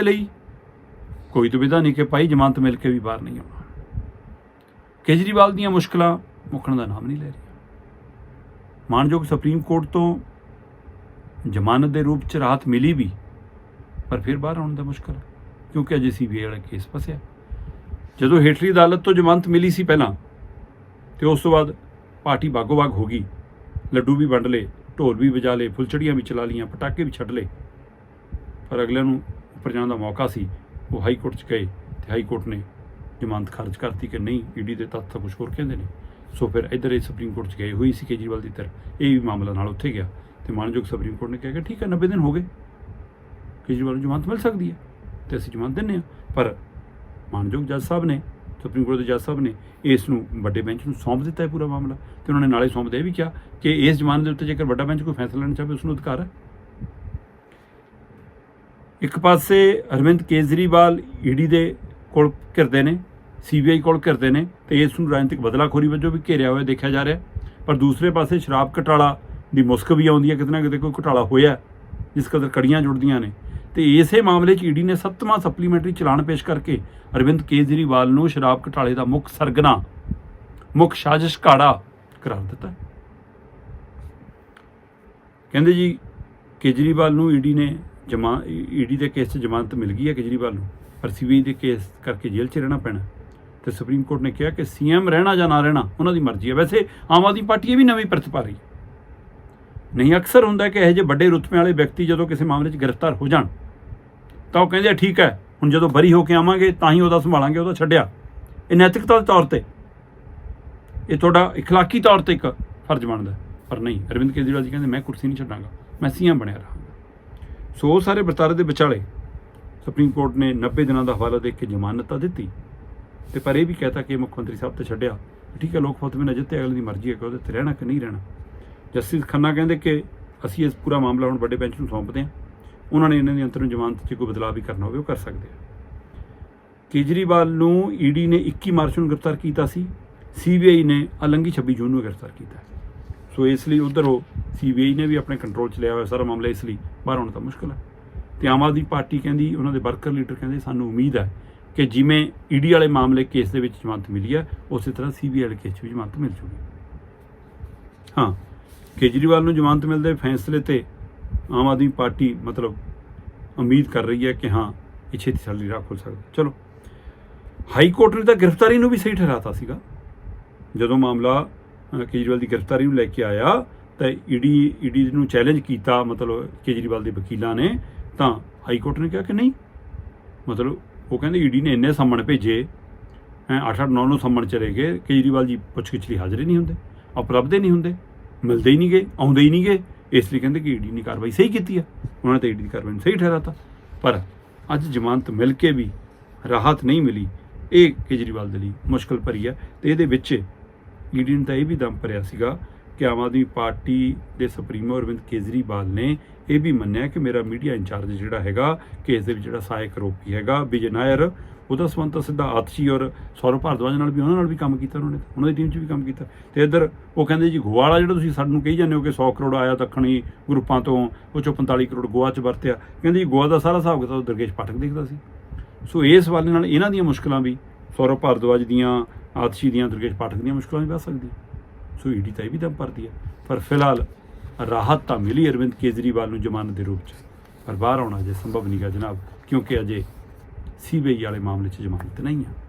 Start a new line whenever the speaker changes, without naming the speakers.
ਦੇ ਲਈ ਕੋਈ ਦੁਵਿਧਾ ਨਹੀਂ ਕਿ ਭਾਈ ਜ਼ਮਾਨਤ ਮਿਲ ਕੇ ਵੀ ਬਾਹਰ ਨਹੀਂ ਆਉਣਾ। ਕੇਜਰੀਵਾਲ ਦੀਆਂ ਮੁਸ਼ਕਲਾਂ ਮੁੱਕਣ ਦਾ ਨਾਮ ਨਹੀਂ ਲੈ ਰਹੀਆਂ। ਮਾਨਯੋਗ ਸੁਪਰੀਮ ਕੋਰਟ ਤੋਂ ਜ਼ਮਾਨਤ ਦੇ ਰੂਪ ਚ ਰਾਹਤ ਮਿਲੀ ਵੀ, ਪਰ ਫਿਰ ਬਾਹਰ ਆਉਣ ਦਾ ਮੁਸ਼ਕਲ ਹੈ, ਕਿਉਂਕਿ ਅਜੇ ਸੀਬੀਆਈ ਵਾਲਾ ਕੇਸ ਫਸਿਆ। ਜਦੋਂ ਹੇਠਲੀ ਅਦਾਲਤ ਤੋਂ ਜ਼ਮਾਨਤ ਮਿਲੀ ਸੀ ਪਹਿਲਾਂ, ਤੇ ਉਸ ਤੋਂ ਬਾਅਦ ਪਾਰਟੀ ਬਾਗੋ ਬਾਗ ਹੋ ਗਈ। ਲੱਡੂ ਵੀ ਵੰਡ ਲਏ, ਢੋਲ ਵੀ ਵਜਾ ਲਏ, ਫੁੱਲਚੜੀਆਂ ਵੀ ਚਲਾ ਲਈਆਂ, ਪਟਾਕੇ ਵੀ ਛੱਡ ਲਏ। ਪਰ ਅਗਲਿਆਂ ਨੂੰ ਉੱਪਰ ਜਾਣ ਦਾ ਮੌਕਾ ਸੀ, ਉਹ ਹਾਈ ਕੋਰਟ 'ਚ ਗਏ ਤੇ ਹਾਈ ਕੋਰਟ ਨੇ ਜ਼ਮਾਨਤ ਖਾਰਜ ਕਰਤੀ ਕਿ ਨਹੀਂ, ਈਡੀ ਦੇ ਤੱਥ ਤਾਂ ਕੁਝ ਹੋਰ ਕਹਿੰਦੇ ਨੇ। ਸੋ ਫਿਰ ਇੱਧਰ ਇਹ ਸੁਪਰੀਮ ਕੋਰਟ 'ਚ ਗਏ, ਹੋਈ ਸੀ ਕੇਜਰੀਵਾਲ ਦੀ ਤਰ ਇਹ ਵੀ ਮਾਮਲਾ ਨਾਲ ਉੱਥੇ ਗਿਆ ਤੇ ਮਾਨਯੋਗ ਸੁਪਰੀਮ ਕੋਰਟ ਨੇ ਕਿਹਾ ਕਿ ਠੀਕ ਹੈ 90 ਦਿਨ ਹੋ ਗਏ। ਕੇਜਰੀਵਾਲ ਨੂੰ ਜ਼ਮਾਨਤ ਮਿਲ ਸਕਦੀ ਹੈ ਤੇ ਅਸੀਂ ਜ਼ਮਾਨਤ ਦਿੰਨੇ ਆ ਪਰ ਮਾਨਯੋਗ ਜੱਜ ਸਾਹਿਬ ਨੇ, ਸੁਪਰੀਮ ਕੋਰਟ ਦੇ ਜੱਜ ਸਾਹਿਬ ਨੇ ਇਸ ਨੂੰ ਵੱਡੇ ਬੈਂਚ ਨੂੰ ਸੌਂਪ ਦਿੱਤਾ ਹੈ ਪੂਰਾ ਮਾਮਲਾ। ਤੇ ਉਹਨਾਂ ਨੇ ਨਾਲੇ ਸੌਂਪਦੇ ਇਹ ਵੀ ਕਿਹਾ ਕਿ ਇਸ ਜ਼ਮਾਨਤ ਦੇ ਉੱਤੇ ਜੇਕਰ ਵੱਡਾ ਬੈਂਚ ਕੋਈ ਫੈਸਲਾ ਲੈਣਾ ਚਾਹੇ ਉਸ ਨੂੰ ਅਧਿਕਾਰ ਹੈ। ਇੱਕ ਪਾਸੇ ਅਰਵਿੰਦ ਕੇਜਰੀਵਾਲ ਈਡੀ ਦੇ ਕੋਲ ਘਿਰਦੇ ਨੇ, ਸੀਬੀਆਈ ਕੋਲ ਘਿਰਦੇ ਨੇ ਤੇ ਇਸ ਨੂੰ ਰਾਜਨੀਤਿਕ ਬਦਲਾਖੋਰੀ ਵਜੋਂ ਵੀ ਘੇਰਿਆ ਹੋਇਆ ਦੇਖਿਆ ਜਾ ਰਿਹਾ ਪਰ ਦੂਸਰੇ ਪਾਸੇ ਸ਼ਰਾਬ ਘਟਾਲਾ ਦੀ ਮੁਸਕ ਵੀ ਆਉਂਦੀ ਹੈ, ਕਿਤੇ ਨਾ ਕਿਤੇ ਕੋਈ ਘਟਾਲਾ ਹੋਇਆ ਜਿਸ ਕਦਰ ਕੜੀਆਂ ਜੁੜਦੀਆਂ ਨੇ। ਤੇ ਇਸੇ ਮਾਮਲੇ 'ਚ ਈਡੀ ਨੇ ਸੱਤਵਾਂ ਸਪਲੀਮੈਂਟਰੀ ਚਲਾਨ ਪੇਸ਼ ਕਰਕੇ ਅਰਵਿੰਦ ਕੇਜਰੀਵਾਲ ਨੂੰ ਸ਼ਰਾਬ ਘਟਾਲੇ ਦਾ ਮੁੱਖ ਸਰਗਨਾ, ਮੁੱਖ ਸਾਜ਼ਿਸ਼ ਘਾੜਾ ਕਰਾਰ ਦਿੱਤਾ ਕਹਿੰਦੇ ਜੀ, ਕੇਜਰੀਵਾਲ ਨੂੰ ਈਡੀ ਨੇ ਜਮਾ ਈਡੀ ਦੇ ਕੇਸ 'ਚ ਜ਼ਮਾਨਤ ਮਿਲ ਗਈ ਹੈ ਕੇਜਰੀਵਾਲ ਨੂੰ ਪਰ ਸੀਬੀਆਈ ਦੇ ਕੇਸ ਕਰਕੇ ਜੇਲ੍ਹ 'ਚ ਰਹਿਣਾ ਪੈਣਾ ਤੇ ਸੁਪਰੀਮ ਕੋਰਟ ਨੇ ਕਿਹਾ ਕਿ ਸੀਐਮ ਰਹਿਣਾ ਜਾਂ ਨਾ ਰਹਿਣਾ ਉਹਨਾਂ ਦੀ ਮਰਜ਼ੀ ਹੈ ਵੈਸੇ ਆਮ ਆਦਮੀ ਪਾਰਟੀ ਇਹ ਵੀ ਨਵੀਂ ਪ੍ਰਤ ਪਾ ਰਹੀ ਹੈ ਨਹੀਂ ਅਕਸਰ ਹੁੰਦਾ ਕਿ ਇਹੋ ਜਿਹੇ ਵੱਡੇ ਰੁਤਬੇ ਵਾਲੇ ਵਿਅਕਤੀ ਜਦੋਂ ਕਿਸੇ ਮਾਮਲੇ 'ਚ ਗ੍ਰਿਫਤਾਰ ਹੋ ਜਾਣ ਤਾਂ ਉਹ ਕਹਿੰਦੇ ਆ ਠੀਕ ਹੈ ਹੁਣ ਜਦੋਂ ਬਰੀ ਹੋ ਕੇ ਆਵਾਂਗੇ ਤਾਂ ਹੀ ਉਹਦਾ ਸੰਭਾਲਾਂਗੇ ਉਹਦਾ ਛੱਡਿਆ ਇਹ ਨੈਤਿਕਤਾ ਦੇ ਤੌਰ ਤੇ ਇਹ ਤੁਹਾਡਾ اخلاقی ਤੌਰ ਤੇ ਇੱਕ ਫਰਜ਼ ਬਣਦਾ ਹੈ। ਪਰ ਨਹੀਂ ਅਰਵਿੰਦ ਕੇਜਰੀਵਾਲ ਜੀ ਕਹਿੰਦੇ ਮੈਂ ਕੁਰਸੀ ਨਹੀਂ ਛੱਡਾਂਗਾ ਮੈਂ ਸੀਐਮ ਬਣਿਆ ਰਹਾਂਗਾ ਸੋ ਉਹ ਸਾਰੇ ਵਰਤਾਰੇ ਦੇ ਵਿਚਾਲੇ ਸੁਪਰੀਮ ਕੋਰਟ ਨੇ 90 ਦਿਨਾਂ ਦਾ ਹਵਾਲਾ ਦੇ ਕੇ ਜ਼ਮਾਨਤ ਤਾਂ ਦਿੱਤੀ। ਤੇ ਪਰ ਇਹ ਵੀ ਕਹਤਾ ਕਿ ਮੁੱਖ ਮੰਤਰੀ ਸਾਹਿਬ ਤੇ ਛੱਡਿਆ। ਠੀਕ ਹੈ, ਲੋਕ ਫਤਵੇ ਨਜਰ ਤੇ ਅਗਲੇ ਦੀ ਮਰਜ਼ੀ ਹੈ ਕਿ ਉਹਦੇ ਤੇ ਰਹਿਣਾ ਕਿ ਨਹੀਂ ਰਹਿਣਾ। ਜਸਟਿਸ ਖੰਨਾ ਕਹਿੰਦੇ ਕਿ ਅਸੀਂ ਇਸ ਪੂਰਾ ਮਾਮਲਾ ਹੁਣ ਵੱਡੇ ਬੈਂਚ ਨੂੰ ਸੌਂਪਦੇ ਹਾਂ। ਉਹਨਾਂ ਨੇ ਇਹਨਾਂ ਦੀ ਅੰਤਰਿਮ ਜ਼ਮਾਨਤ 'ਚ ਕੋਈ ਬਦਲਾਅ ਵੀ ਕਰਨਾ ਹੋਵੇ, ਉਹ ਕਰ ਸਕਦੇ ਆ। ਕੇਜਰੀਵਾਲ ਨੂੰ ਈਡੀ ਨੇ 21 ਮਾਰਚ ਨੂੰ ਗ੍ਰਿਫਤਾਰ ਕੀਤਾ ਸੀ। ਸੀਬੀਆਈ ਨੇ ਅਲੰਗੀ 26 ਜੂਨ ਨੂੰ ਗ੍ਰਿਫਤਾਰ ਕੀਤਾ। ਸੋ ਇਸ ਲਈ ਉਧਰ ਉਹ ਸੀਬੀਆਈ ਨੇ ਵੀ ਆਪਣੇ ਕੰਟਰੋਲ 'ਚ ਲਿਆ ਹੋਇਆ ਸਾਰਾ ਮਾਮਲਾ ਇਸ ਲਈ। ਬਾਹਰ ਆਉਣਾ ਤਾਂ ਮੁਸ਼ਕਲ ਹੈ। ਤੇ ਆਮ ਆਦਮੀ ਪਾਰਟੀ ਕਹਿੰਦੀ, ਉਹਨਾਂ ਦੇ ਵਰਕਰ ਲੀਡਰ ਕਹਿੰਦੇ, ਸਾਨੂੰ ਉਮੀਦ ਹੈ ਕਿ ਜਿਵੇਂ ਈਡੀ ਵਾਲੇ ਮਾਮਲੇ ਕੇਸ ਦੇ ਵਿੱਚ ਜ਼ਮਾਨਤ ਮਿਲੀ ਹੈ, ਉਸੇ ਤਰ੍ਹਾਂ ਸੀਬੀਆਈ ਵਾਲੇ ਕੇਸ 'ਚ ਵੀ ਜ਼ਮਾਨਤ ਮਿਲ ਜੂਗੀ। ਹਾਂ, ਕੇਜਰੀਵਾਲ ਨੂੰ ਜ਼ਮਾਨਤ ਮਿਲਦੇ ਫੈਸਲੇ ਤੇ ਆਮ ਆਦਮੀ ਪਾਰਟੀ ਮਤਲਬ ਉਮੀਦ ਕਰ ਰਹੀ ਹੈ ਕਿ ਹਾਂ, ਇਹ ਛੇਤੀ ਸਾਲੀ ਰਾਹ ਖੁੱਲ ਸਕਦਾ। ਚਲੋ, ਹਾਈ ਕੋਰਟ ਨੇ ਤਾਂ ਗ੍ਰਿਫਤਾਰੀ ਨੂੰ ਵੀ ਸਹੀ ਠਹਿਰਾਤਾ ਸੀਗਾ। ਜਦੋਂ ਮਾਮਲਾ ਕੇਜਰੀਵਾਲ ਦੀ ਗ੍ਰਿਫਤਾਰੀ ਨੂੰ ਲੈ ਕੇ ਆਇਆ ਤਾਂ ਈਡੀ ਈਡੀ ਨੂੰ ਚੈਲੰਜ ਕੀਤਾ, ਮਤਲਬ ਕੇਜਰੀਵਾਲ ਦੇ ਵਕੀਲਾਂ ਨੇ, ਤਾਂ ਹਾਈ ਕੋਰਟ ਨੇ ਕਿਹਾ ਕਿ ਨਹੀਂ? ਮਤਲਬ ਉਹ ਕਹਿੰਦੇ ਈਡੀ ਨੇ ਇੰਨੇ ਸਾਹਮਣੇ ਭੇਜੇ ਐ 8-8 9 ਨੂੰ ਸੰਮਣ ਚਲੇ ਗਏ, ਕੇਜਰੀਵਾਲ ਜੀ ਪੁੱਛਗਿੱਛ ਲਈ ਹਾਜ਼ਰ ਨਹੀਂ ਹੁੰਦੇ ਉਪਲਬਧ ਹੀ ਨਹੀਂ ਹੁੰਦੇ, ਮਿਲਦੇ ਹੀ ਨਹੀਂ ਗਏ, ਆਉਂਦੇ ਹੀ ਨਹੀਂ ਗਏ, ਇਸ ਲਈ ਕਹਿੰਦੇ ਕਿ ਈਡੀ ਨੇ ਕਾਰਵਾਈ ਸਹੀ ਕੀਤੀ ਆ, ਉਹਨਾਂ 'ਤੇ ਤਾਂ ਈਡੀ ਦੀ ਕਾਰਵਾਈ ਨੂੰ ਸਹੀ ਠਹਿਰਾਤਾ। ਪਰ ਅੱਜ ਜ਼ਮਾਨਤ ਮਿਲ ਕੇ ਵੀ ਰਾਹਤ ਨਹੀਂ ਮਿਲੀ, ਇਹ ਕੇਜਰੀਵਾਲ ਦੇ ਲਈ ਮੁਸ਼ਕਲ ਭਰੀ ਹੈ ਤੇ ਇਹਦੇ ਵਿੱਚ ਈਡੀ ਨੇ ਤਾਂ ਇਹ ਵੀ ਦਮ ਭਰਿਆ ਸੀਗਾ ਕਿ ਆਮ ਆਦਮੀ ਪਾਰਟੀ ਦੇ ਸੁਪਰੀਮੋ ਅਰਵਿੰਦ ਕੇਜਰੀਵਾਲ ਨੇ ਇਹ ਵੀ ਮੰਨਿਆ ਕਿ ਮੇਰਾ ਮੀਡੀਆ ਇੰਚਾਰਜ ਜਿਹੜਾ ਹੈਗਾ ਕੇਸ ਦੇ ਵਿੱਚ ਜਿਹੜਾ ਸਹਾਇਕ ਆਰੋਪੀ ਹੈਗਾ, ਵਿਜੇ ਨਾਇਰ, ਉਹਦਾ ਸੰਬੰਧ ਤਾਂ ਸਿੱਧਾ ਆਤਸ਼ੀ ਔਰ ਸੌਰਵ ਭਾਰਦਵਾਜ ਨਾਲ ਵੀ, ਉਹਨਾਂ ਨਾਲ ਵੀ ਕੰਮ ਕੀਤਾ ਉਹਨਾਂ ਨੇ, ਉਹਨਾਂ ਦੀ ਟੀਮ 'ਚ ਵੀ ਕੰਮ ਕੀਤਾ। ਤੇ ਇੱਧਰ ਉਹ ਕਹਿੰਦੇ ਜੀ ਗੋਆ ਜਿਹੜਾ ਤੁਸੀਂ ਸਾਨੂੰ ਕਹੀ ਜਾਂਦੇ ਹੋ ਕਿ 100 ਕਰੋੜ ਆਇਆ ਦੱਖਣੀ ਗਰੁੱਪਾਂ ਤੋਂ, ਉਹ ਚੋਂ 45 ਕਰੋੜ ਗੋਆ 'ਚ ਵਰਤਿਆ। ਕਹਿੰਦੇ ਜੀ, ਗੋਆ ਦਾ ਸਾਰਾ ਹਿਸਾਬ ਕਿਤਾਬ ਦਰਗੇਸ਼ ਪਾਠਕ ਦੇਖਦਾ ਸੀ। ਸੋ ਇਸ ਹਵਾਲੇ ਨਾਲ ਇਹਨਾਂ ਦੀਆਂ ਮੁਸ਼ਕਲਾਂ ਵੀ ਸੌਰਵ ਭਾਰਦਵਾਜ ਦੀਆਂ ਆਤਸ਼ੀ ਦੀਆਂ ਦੁਰਗੇਸ਼ ਪਾਠਕ ਦੀਆਂ ਮੁਸ਼ਕਲਾਂ ਵੀ ਵੱਧ ਸਕਦੀਆਂ। ਸੋ ਈਡੀ ਤਾਂ ਇਹ ਵੀ ਦਮ ਭਰਦੀ ਹੈ। ਪਰ ਫਿਲਹਾਲ ਰਾਹਤ ਤਾਂ ਮਿਲੀ ਅਰਵਿੰਦ ਕੇਜਰੀਵਾਲ ਨੂੰ ਜ਼ਮਾਨਤ ਦੇ ਰੂਪ 'ਚ। ਪਰ ਬਾਹਰ ਆਉਣਾ ਜੇ ਸੰਭਵ ਨਹੀਂਗਾ ਜਨਾਬ, ਕਿਉਂਕਿ ਅਜੇ ਸੀਬੀਆਈ ਵਾਲੇ ਮਾਮਲੇ 'ਚ ਜ਼ਮਾਨਤ ਨਹੀਂ ਹੈ